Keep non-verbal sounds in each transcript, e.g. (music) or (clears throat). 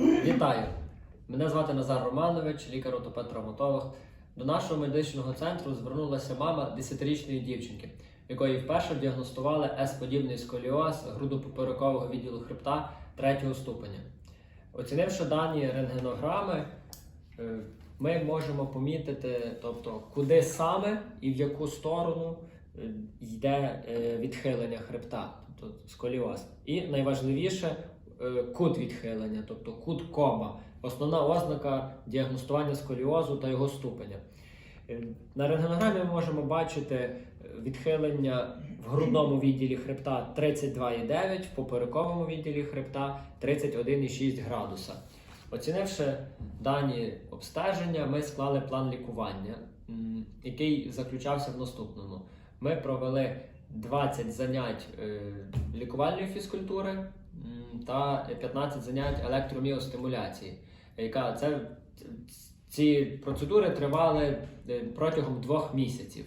Вітаю! Мене звати Назар Романович, лікар-ортопед-травматолог. До нашого медичного центру звернулася мама 10-річної дівчинки, якої вперше діагностували С-подібний сколіоз грудопоперекового відділу хребта третього ступеня. Оцінивши дані рентгенограми, е, ми можемо помітити, тобто, куди саме і в яку сторону е, йде е, відхилення хребта, тобто сколіоз. І найважливіше кут відхилення, тобто кут кома, основна ознака діагностування сколіозу та його ступеня. Е, На рентгенограмі ми можемо бачити е, відхилення в грудному відділі хребта 32,9, в поперековому відділі хребта 31,6 градуса. Оцінивши дані обстеження, ми склали план лікування, який заключався в наступному. Ми провели 20 занять е, лікувальної фізкультури та 15 занять електроміостимуляції. Яка це ці процедури тривали е, протягом двох місяців.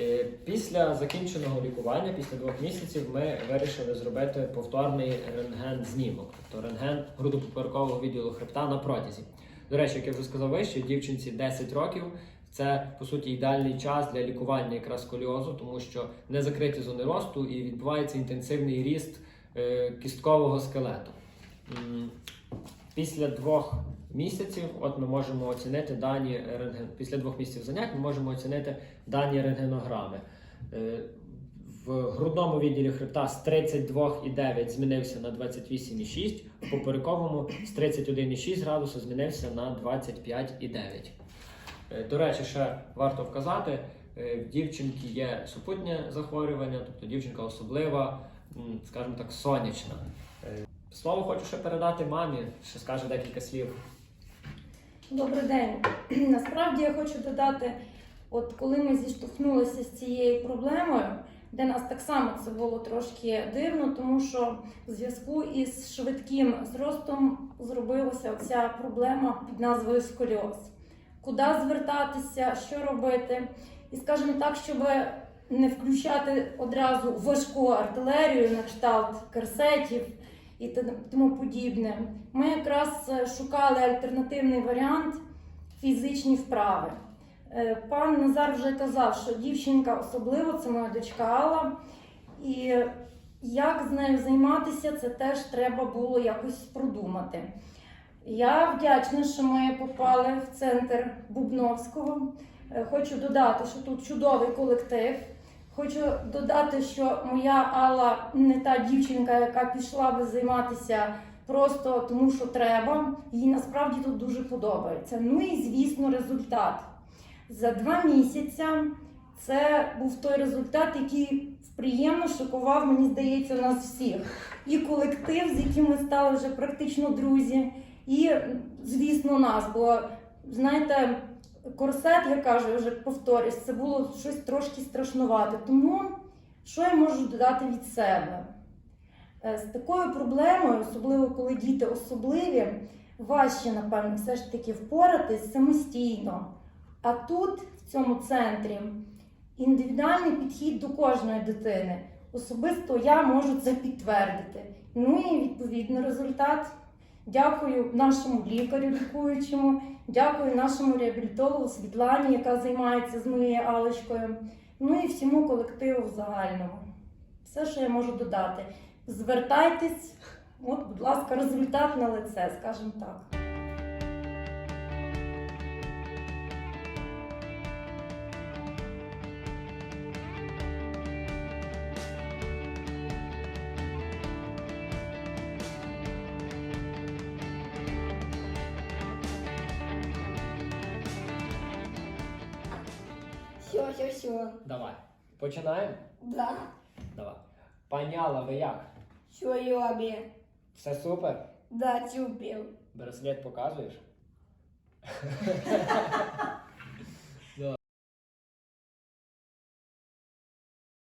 Е, Після закінченого лікування, після двох місяців, ми вирішили зробити повторний рентген-знімок, тобто рентген грудопоперекового відділу хребта на протязі. До речі, як я вже сказав вище, дівчинці 10 років. Це по суті ідеальний час для лікування якраз сколіозу, тому що не закриті зони росту і відбувається інтенсивний ріст е, кісткового скелету. Після двох місяців, от ми можемо оцінити дані рентген. Після двох місяців занять ми можемо оцінити дані рентгенограми. Е, В грудному відділі хребта з 32,9 змінився на 28,6, в поперековому з 31,6 градуса змінився на 25,9. Е, До речі, ще варто вказати, е, в дівчинки є супутнє захворювання, тобто дівчинка особлива, скажімо так, сонячна. Слово хочу ще передати мамі, ще скаже декілька слів. Добрий день. (clears throat) Насправді я хочу додати, от коли ми зіштовхнулися з цією проблемою, для нас так само це було трошки дивно, тому що в зв'язку із швидким зростом зробилася ця проблема під назвою сколіоз. Куди звертатися, що робити? І скажімо так, щоб не включати одразу важку артилерію на кшталт керсетів і тому подібне. Ми якраз е, шукали альтернативний варіант фізичні вправи. Е, Пан Назар вже казав, що дівчинка особливо, це моя дочка Алла. І як з нею займатися, це теж треба було якось продумати. Я вдячна, що ми попали в центр Бубновського. Е, Хочу додати, що тут чудовий колектив. Хочу додати, що моя Алла не та дівчинка, яка пішла би займатися просто тому, що треба. Їй насправді тут дуже подобається. Ну і звісно, результат. За два місяці це був той результат, який приємно шокував, мені здається, нас всіх. І колектив, з яким ми стали вже практично друзі, і, звісно, нас. Бо знаєте, корсет, я кажу, вже повторюсь, це було щось трошки страшнувати. Тому що я можу додати від себе? Е, З такою проблемою, особливо коли діти особливі, важче, напевно, все ж таки впоратись самостійно. А тут, в цьому центрі, індивідуальний підхід до кожної дитини. Особисто я можу це підтвердити. Ну і відповідно результат. Дякую нашому лікарю лікуючому, дякую нашому реабілітологу Світлані, яка займається з моєю Алечкою. Ну і всьому колективу в загальному. Все, що я можу додати. Звертайтесь, от, будь ласка, результат на лице, скажімо так. Все, все, все. Давай. Починаємо? Да. Давай. Паняла, ви як? Все, Йобі. Все супер? Да, чупив. Браслет показуєш? (laughs)